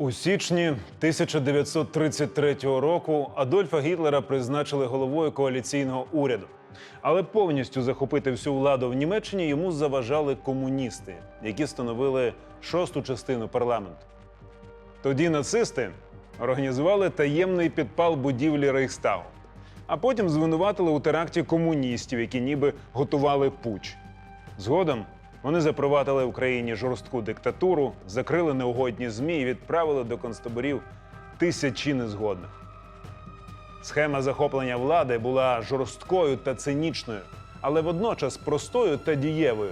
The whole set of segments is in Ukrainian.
У січні 1933 року Адольфа Гітлера призначили головою коаліційного уряду. Але повністю захопити всю владу в Німеччині йому заважали комуністи, які становили шосту частину парламенту. Тоді нацисти організували таємний підпал будівлі Рейхстагу, а потім звинуватили у теракті комуністів, які ніби готували пуч. Згодом вони запровадили в країні жорстку диктатуру, закрили неугодні ЗМІ і відправили до концтаборів тисячі незгодних. Схема захоплення влади була жорсткою та цинічною, але водночас простою та дієвою.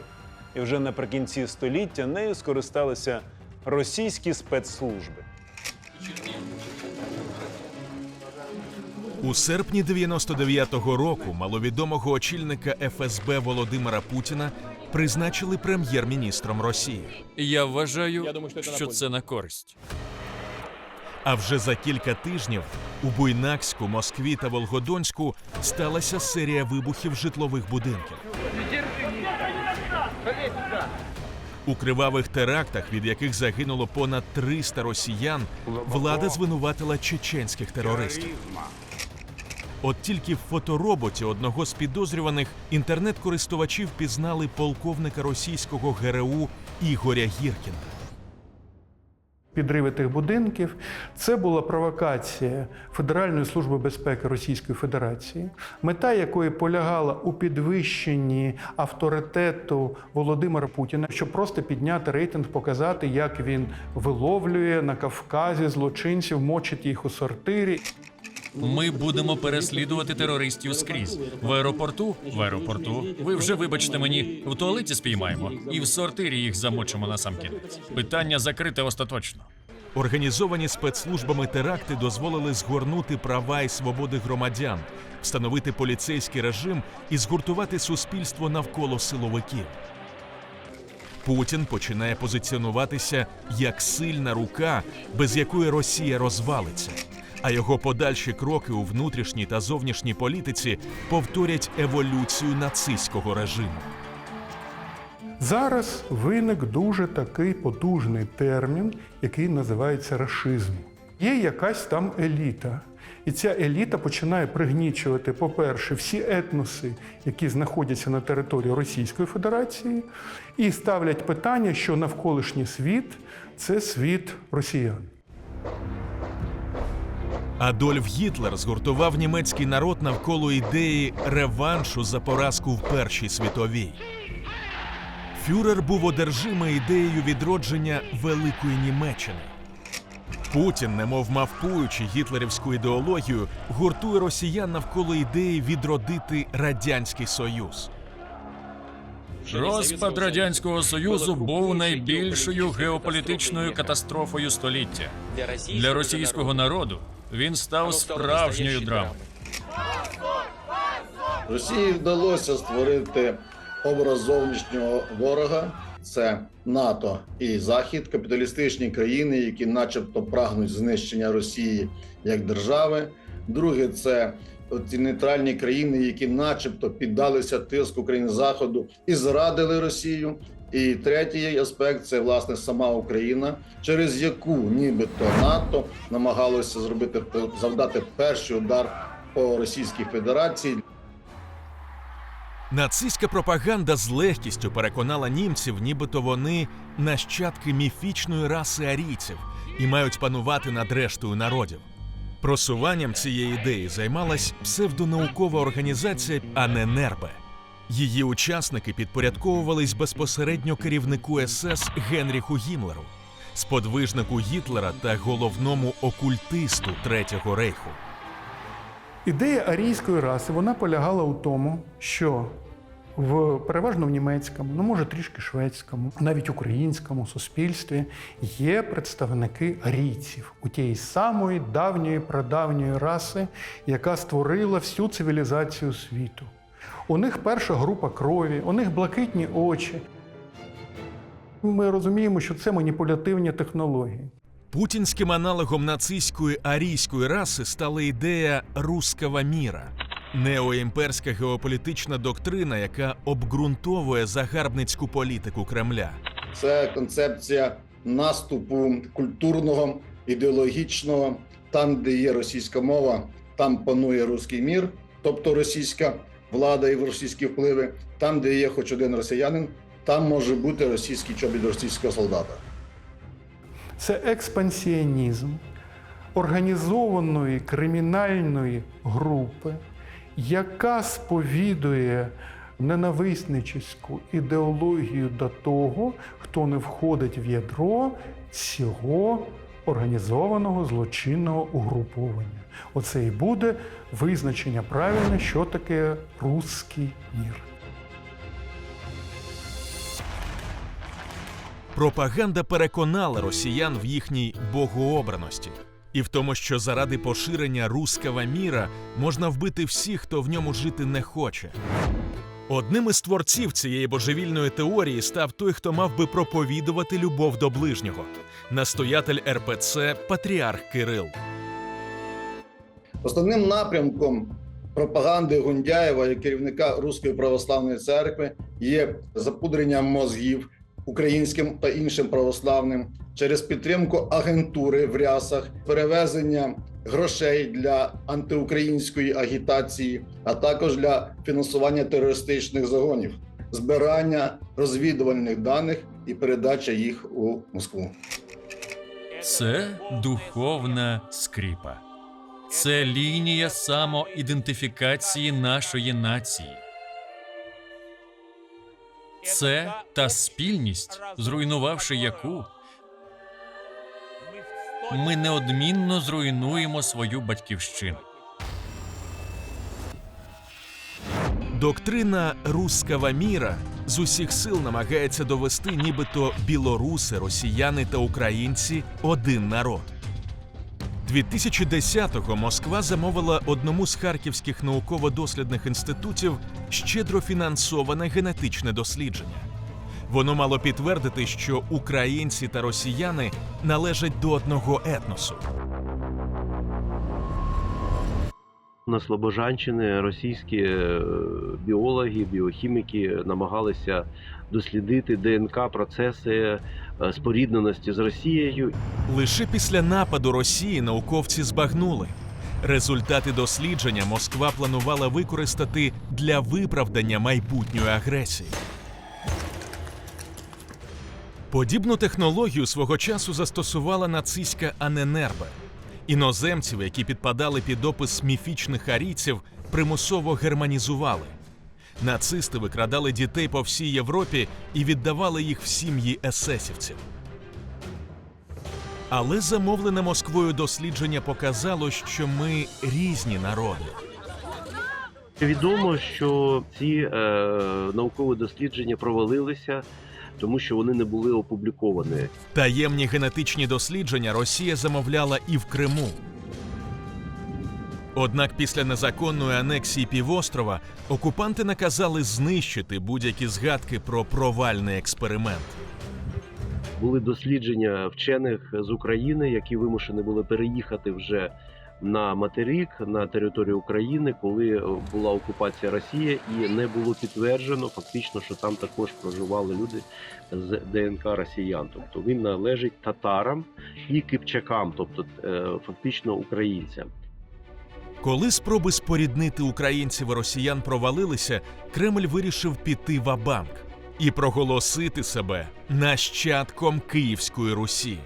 І вже наприкінці століття нею скористалися російські спецслужби. У серпні 99-го року маловідомого очільника ФСБ Володимира Путіна призначили прем'єр-міністром Росії. Я вважаю, що це на користь. А вже за кілька тижнів у Буйнакську, Москві та Волгодонську сталася серія вибухів житлових будинків. У кривавих терактах, від яких загинуло понад 300 росіян, влада звинуватила чеченських терористів. От тільки в фотороботі одного з підозрюваних інтернет-користувачі впізнали полковника російського ГРУ Ігоря Гіркіна. Підриви тих будинків це була провокація Федеральної служби безпеки Російської Федерації, мета якої полягала у підвищенні авторитету Володимира Путіна, щоб просто підняти рейтинг, показати, як він виловлює на Кавказі злочинців, мочить їх у сортирі. Ми будемо переслідувати терористів скрізь. В аеропорту, в аеропорту. Ви вже вибачте мені, в туалеті спіймаємо і в сортирі їх замочимо на сам кінець. Питання закрите остаточно. Організовані спецслужбами теракти дозволили згорнути права і свободи громадян, встановити поліцейський режим і згуртувати суспільство навколо силовиків. Путін починає позиціонуватися як сильна рука, без якої Росія розвалиться. А його подальші кроки у внутрішній та зовнішній політиці повторять еволюцію нацистського режиму. Зараз виник дуже такий потужний термін, який називається рашизм. Є якась там еліта. І ця еліта починає пригнічувати, по-перше, всі етноси, які знаходяться на території Російської Федерації, і ставлять питання, що навколишній світ це світ росіян. Адольф Гітлер згуртував німецький народ навколо ідеї реваншу за поразку в Першій світовій. Фюрер був одержимий ідеєю відродження Великої Німеччини. Путін, немов мавпуючи гітлерівську ідеологію, гуртує росіян навколо ідеї відродити Радянський Союз. Розпад радянського союзу був найбільшою геополітичною катастрофою століття. Для російського народу він став справжньою драмою. Росії вдалося створити образ зовнішнього ворога. Це НАТО і Захід, капіталістичні країни, які, начебто, прагнуть знищення Росії як держави. Друге, це ці нейтральні країни, які, начебто, піддалися тиску країн Заходу і зрадили Росію. І третій аспект це власне сама Україна, через яку нібито НАТО намагалося зробити завдати перший удар по Російській Федерації. Нацистська пропаганда з легкістю переконала німців, нібито вони нащадки міфічної раси арійців і мають панувати над рештою народів. Просуванням цієї ідеї займалась псевдонаукова організація Аненербе. Її учасники підпорядковувались безпосередньо керівнику СС Генріху Гімлеру, сподвижнику Гітлера та головному окультисту Третього рейху. Ідея арійської раси вона полягала у тому, що в переважно в німецькому, ну може трішки шведському, навіть українському суспільстві є представники арійців у тієї самої давньої прадавньої раси, яка створила всю цивілізацію світу. У них перша група крові, у них блакитні очі. Ми розуміємо, що це маніпулятивні технології. Путінським аналогом нацистської арійської раси стала ідея руского міра неоімперська геополітична доктрина, яка обґрунтовує загарбницьку політику Кремля. Це концепція наступу культурного ідеологічного, там, де є російська мова, там панує руський мір, тобто російська влада і російські впливи. Там, де є хоч один росіянин, там може бути російський чобіт російського солдата. Це експансіонізм організованої кримінальної групи, яка сповідує ненависничівську ідеологію до того, хто не входить в ядро цього організованого злочинного угруповання. Оце і буде визначення правильне, що таке русський мір. Пропаганда переконала росіян в їхній богообраності і в тому, що заради поширення руского міра можна вбити всіх, хто в ньому жити не хоче. Одним із творців цієї божевільної теорії став той, хто мав би проповідувати любов до ближнього настоятель РПЦ Патріарх Кирил. Основним напрямком пропаганди Гундяєва як керівника Руської православної церкви є запудрення мозгів українським та іншим православним через підтримку агентури в рясах, перевезення грошей для антиукраїнської агітації, а також для фінансування терористичних загонів, збирання розвідувальних даних і передача їх у Москву. Це духовна скріпа. Це лінія самоідентифікації нашої нації. Це та спільність, зруйнувавши яку, ми неодмінно зруйнуємо свою батьківщину. Доктрина руского міра з усіх сил намагається довести, нібито білоруси, росіяни та українці один народ. 2010-го Москва замовила одному з харківських науково-дослідних інститутів щедро фінансоване генетичне дослідження. Воно мало підтвердити, що українці та росіяни належать до одного етносу. На Слобожанщини російські е, біологи, біохіміки намагалися дослідити ДНК процеси е, спорідненості з Росією. Лише після нападу Росії науковці збагнули. Результати дослідження Москва планувала використати для виправдання майбутньої агресії. Подібну технологію свого часу застосувала нацистська Аненербе. Іноземців, які підпадали під опис міфічних арійців, примусово германізували. Нацисти викрадали дітей по всій Європі і віддавали їх в сім'ї есесівців. Але замовлене Москвою дослідження показало, що ми різні народи. Відомо, що ці е, наукові дослідження провалилися, тому що вони не були опубліковані. Таємні генетичні дослідження Росія замовляла і в Криму. Однак після незаконної анексії півострова окупанти наказали знищити будь-які згадки про провальний експеримент. Були дослідження вчених з України, які вимушені були переїхати вже на материк на територію України, коли е, була окупація Росії, і не було підтверджено фактично, що там також проживали люди з ДНК росіян. Тобто він належить татарам і кипчакам, тобто е, фактично українцям. Коли спроби споріднити українців і росіян провалилися, Кремль вирішив піти в абанк і проголосити себе нащадком Київської Русі.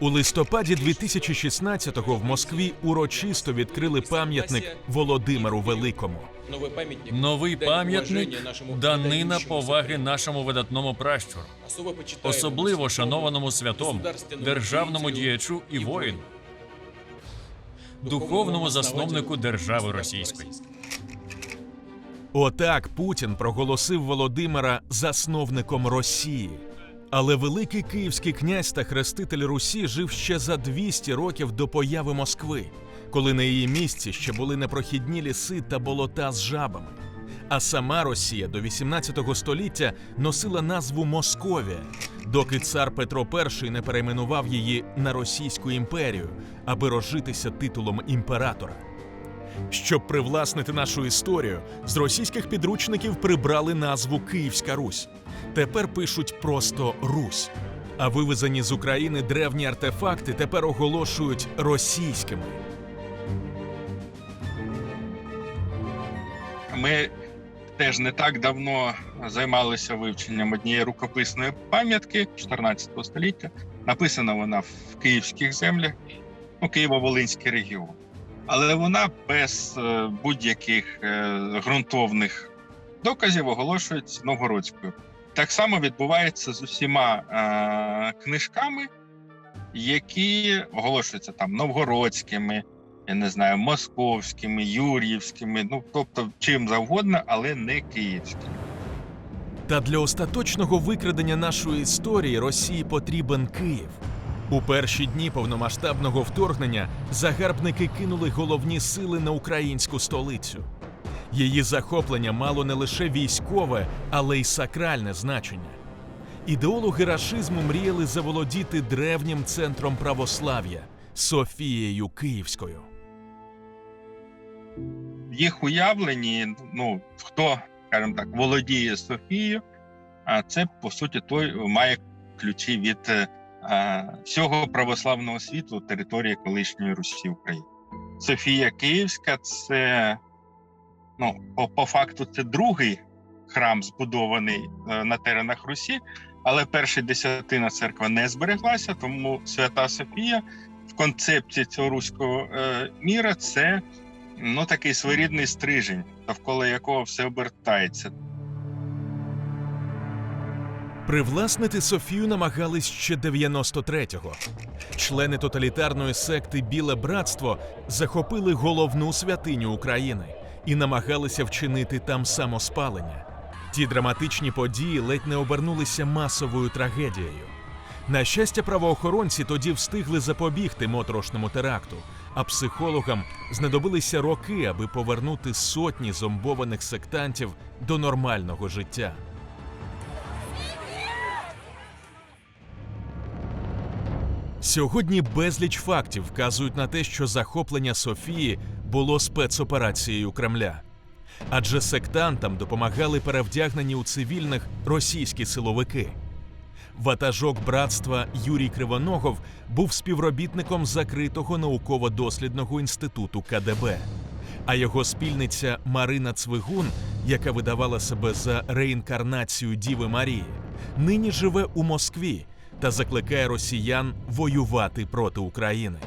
У листопаді 2016-го в Москві урочисто відкрили пам'ятник Володимиру Великому. Новий пам'ятник, Новий пам'ятник нашому данина поваги нашому видатному пращуру, особливо шанованому святому, державному діячу і воїну, духовному засновнику держави російської. Отак Путін проголосив Володимира засновником Росії. Але великий київський князь та хреститель Русі жив ще за 200 років до появи Москви, коли на її місці ще були непрохідні ліси та болота з жабами. А сама Росія до 18 століття носила назву Московія, доки цар Петро І не перейменував її на Російську імперію, аби розжитися титулом імператора. Щоб привласнити нашу історію, з російських підручників прибрали назву Київська Русь. Тепер пишуть просто Русь. А вивезені з України древні артефакти тепер оголошують російськими. Ми теж не так давно займалися вивченням однієї рукописної пам'ятки 14 століття. Написана вона в київських землях, ну, Києво-Волинський регіон. Але вона без е, будь-яких е, ґрунтовних доказів оголошується новгородською. Так само відбувається з усіма е, книжками, які оголошуються там новгородськими, я не знаю, московськими, юр'ївськими, ну тобто чим завгодно, але не київськими. Та для остаточного викрадення нашої історії Росії потрібен Київ. У перші дні повномасштабного вторгнення загарбники кинули головні сили на українську столицю. Її захоплення мало не лише військове, але й сакральне значення. Ідеологи рашизму мріяли заволодіти древнім центром православ'я Софією Київською. Їх уявленні, ну хто, скажімо так, володіє Софією, а це по суті той має ключі від е, всього православного світу території колишньої Русі України. Софія Київська це ну, по, по факту, це другий храм, збудований е, на теренах Русі, але перша десятина церква не збереглася, тому Свята Софія в концепції цього руського е, міра це ну такий своєрідний стрижень, довкола якого все обертається. Привласнити Софію намагались ще 93-го. Члени тоталітарної секти Біле Братство захопили головну святиню України і намагалися вчинити там самоспалення. Ті драматичні події ледь не обернулися масовою трагедією. На щастя, правоохоронці тоді встигли запобігти моторошному теракту, а психологам знадобилися роки, аби повернути сотні зомбованих сектантів до нормального життя. Сьогодні безліч фактів вказують на те, що захоплення Софії було спецоперацією Кремля. Адже сектантам допомагали перевдягнені у цивільних російські силовики. Ватажок братства Юрій Кривоногов був співробітником закритого науково-дослідного інституту КДБ. А його спільниця Марина Цвигун, яка видавала себе за реінкарнацію Діви Марії, нині живе у Москві та закликає росіян воювати проти України.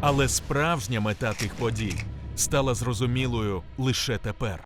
Але справжня мета тих подій стала зрозумілою лише тепер.